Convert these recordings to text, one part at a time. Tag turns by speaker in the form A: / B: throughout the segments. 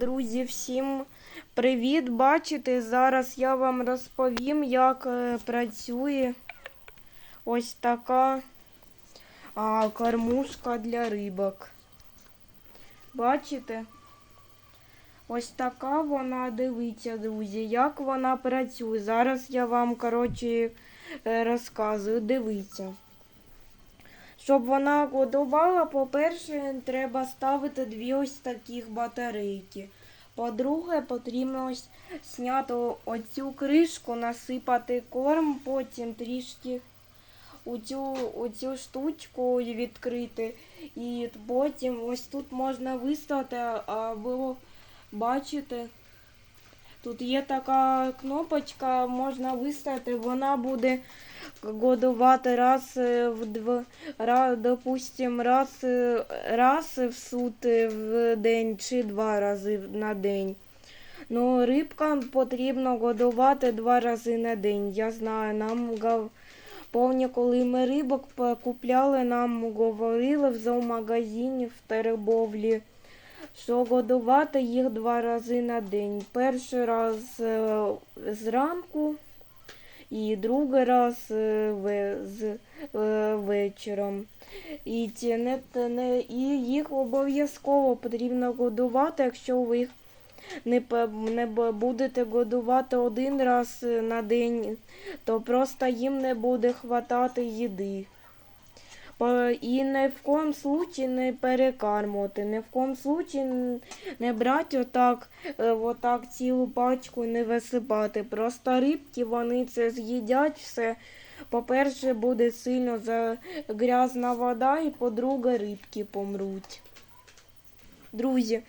A: друзі, всім привіт! Бачите, зараз я вам розповім, як е, працює ось така а, кормушка для рибок. Бачите? Ось така вона дивиться, друзі, як вона працює. Зараз я вам, коротше, е, розказую. Дивіться. Щоб вона годувала, по-перше, треба ставити дві ось таких батарейки. По-друге, потрібно ось зняти оцю кришку, насипати корм, потім трішки оцю, оцю штучку відкрити. І потім ось тут можна виставити, або бачите, тут є така кнопочка, можна виставити, вона буде годувати раз е, в дв... раз, допустим, раз, е, раз в сутки в день чи два рази на день. Ну, рибкам потрібно годувати два рази на день. Я знаю, нам. Повні, коли ми рибок купляли, нам говорили в зоомагазині в торговлі, що годувати їх два рази на день. Перший раз е, зранку і другий раз з вечором. І, і їх обов'язково потрібно годувати, якщо ви їх не, не будете годувати один раз е, на день, то просто їм не буде хватати їди. І ні в коєму случаї не перекармувати, ні в коєму случаї не брати отак, е, отак цілу пачку не висипати. Просто рибки вони це з'їдять все. По-перше, буде сильно грязна вода, і по-друге, рибки помруть. Друзі,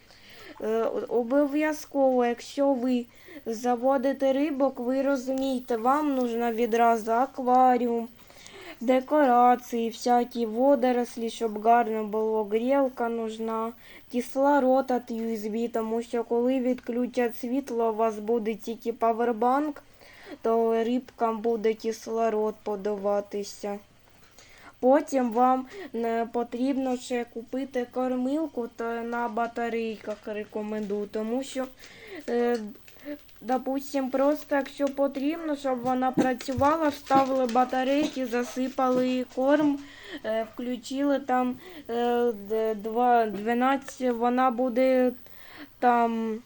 A: е, обов'язково, якщо ви заводите рибок, ви розумієте, вам нужно відразу акваріум, декорації, всякі водорослі, щоб гарно було, грілка нужна, кислород від USB, тому що коли відключать світло, у вас буде тільки павербанк, то рибкам буде кислород подаватися. Потім вам не потрібно ще купити кормилку та на батарейках рекомендую, тому що, е, допустим, просто якщо потрібно, щоб вона працювала, вставили батарейки, засипали корм, е, включили там 12, вона буде там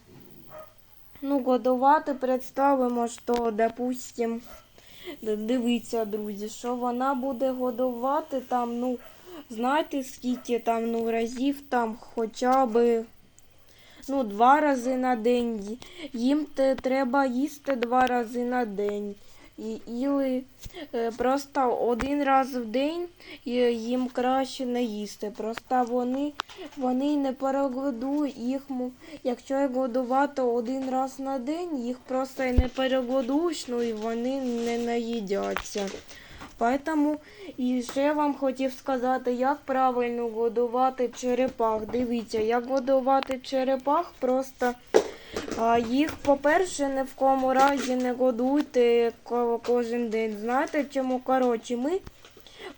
A: ну, годувати, представимо, що, допустим, Дивіться, друзі, що вона буде годувати там, ну, знаєте, скільки там, ну, разів там хоча б ну, два рази на день. Їм треба їсти два рази на день. І, іли е, просто один раз в день їм краще не їсти. Просто вони, вони не перегодують їх. Якщо годувати один раз на день, їх просто не перегодуєш, ну і вони не наїдяться. Поэтому і ще вам хотів сказати, як правильно годувати черепах. Дивіться, як годувати черепах, просто їх, по-перше, ні в кому разі не годуйте кожен день. Знаєте чому? Коротше, ми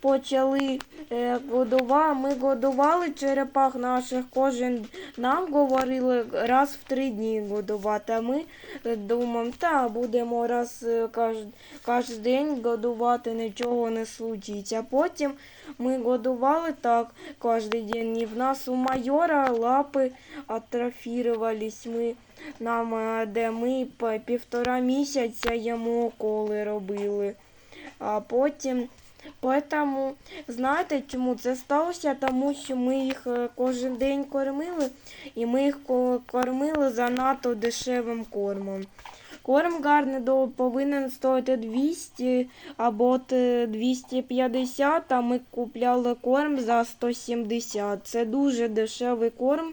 A: почали е, годува, ми годували черепах наших кожен нам говорили раз в три дні годувати. А ми е, думаємо, та будемо раз е, кожен, день годувати, нічого не случиться. А потім ми годували так кожен день. І в нас у майора лапи атрофірувались. Ми нам, де ми півтора місяця йому уколи робили. А потім, поэтому, знаєте чому це сталося? Тому що ми їх е, кожен день кормили, і ми їх кормили занадто дешевим кормом. Корм гарний повинен стоїти 200 або 250, а ми купляли корм за 170. Це дуже дешевий корм.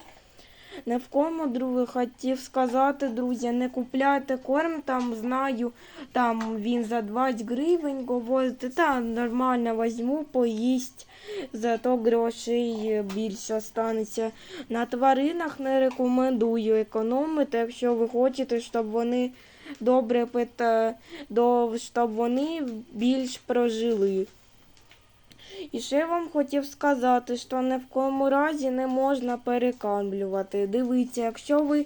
A: Не в кому, друге, хотів сказати, друзі, не купляйте корм, там знаю, там він за 20 гривень говорить, та нормально візьму, поїсть, зато грошей більше останеться. На тваринах не рекомендую економити, якщо ви хочете, щоб вони добре пита, до, щоб вони більш прожили. І ще вам хотів сказати, що ні в кому разі не можна перекамлювати. Дивіться, якщо ви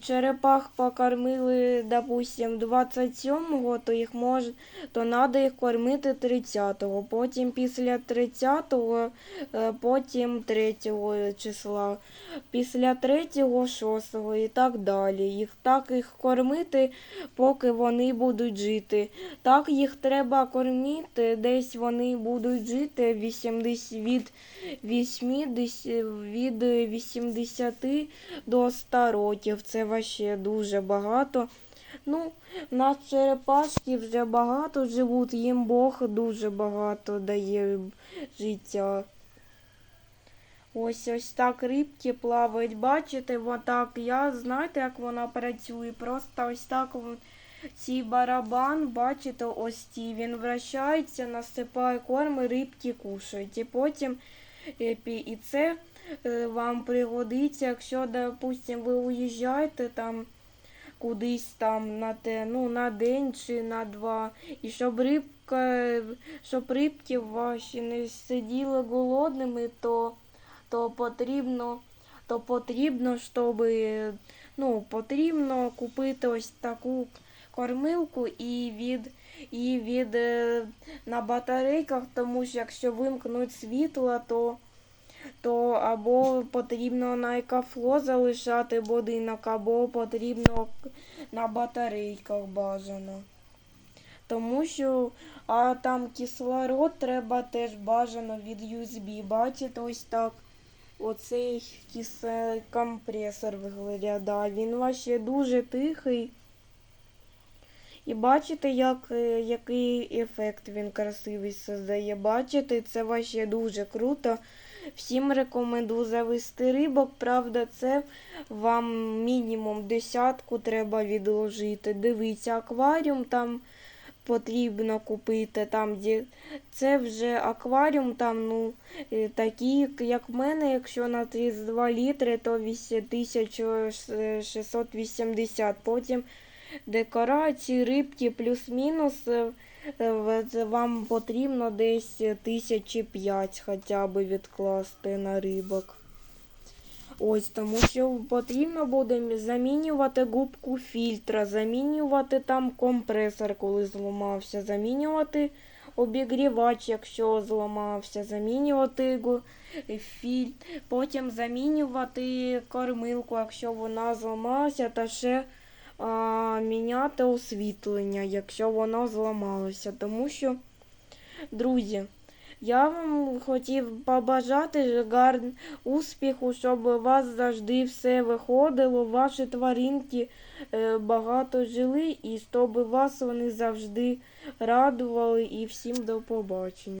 A: черепах покормили, допустим, 27-го, то їх мож, то треба їх кормити 30-го. Потім після 30-го, е, потім 3 числа, після 3-го, 6-го і так далі. Їх так їх кормити, поки вони будуть жити. Так їх треба кормити, десь вони будуть жити 80, від 80, від 80 до 100 років. Це ваще дуже багато. Ну, нас черепашки вже багато живуть, їм Бог дуже багато дає життя. Ось ось так рибки плавають. Бачите, отак я знаєте, як вона працює. Просто ось так цей барабан, бачите, ось ці, він вращається, насипає корм, рибки кушають. І потім і це вам пригодиться, якщо, допустим, ви уїжджаєте там кудись там на те, ну, на день чи на два. І щоб рибка, щоб рибки ваші не сиділи голодними, то, то потрібно, то потрібно, щоб ну, потрібно купити ось таку кормилку і від, і від е, на батарейках, тому що якщо вимкнуть світло, то то або потрібно на екафло залишати будинок, або потрібно на батарейках бажано. Тому що а там кислород треба теж бажано від USB. Бачите, ось так. Оцей кисе- компресор виглядає. Він вообще дуже тихий. І бачите, як, е, який ефект він красивий создає. Бачите, це вообще дуже круто. Всім рекомендую завести рибок. Правда, це вам мінімум десятку треба відложити. Дивіться, акваріум там потрібно купити. Там, де це вже акваріум, там, ну, е, такі, як в мене, якщо на 32 літри, то 1680. Потім декорації, рибки плюс-мінус. Е, е, Вам потрібно десь тисячі п'ять хоча б відкласти на рибок. Ось, тому що потрібно буде замінювати губку фільтра, замінювати там компресор, коли зламався, замінювати обігрівач, якщо зламався, замінювати го- філь, потім замінювати кормилку, якщо вона зламалася, та ще міняти освітлення, якщо воно зламалося. Тому що, друзі, я вам хотів побажати гар... успіху, щоб у вас завжди все виходило, ваші тваринки е, багато жили, і щоб вас вони завжди радували. І всім до побачення.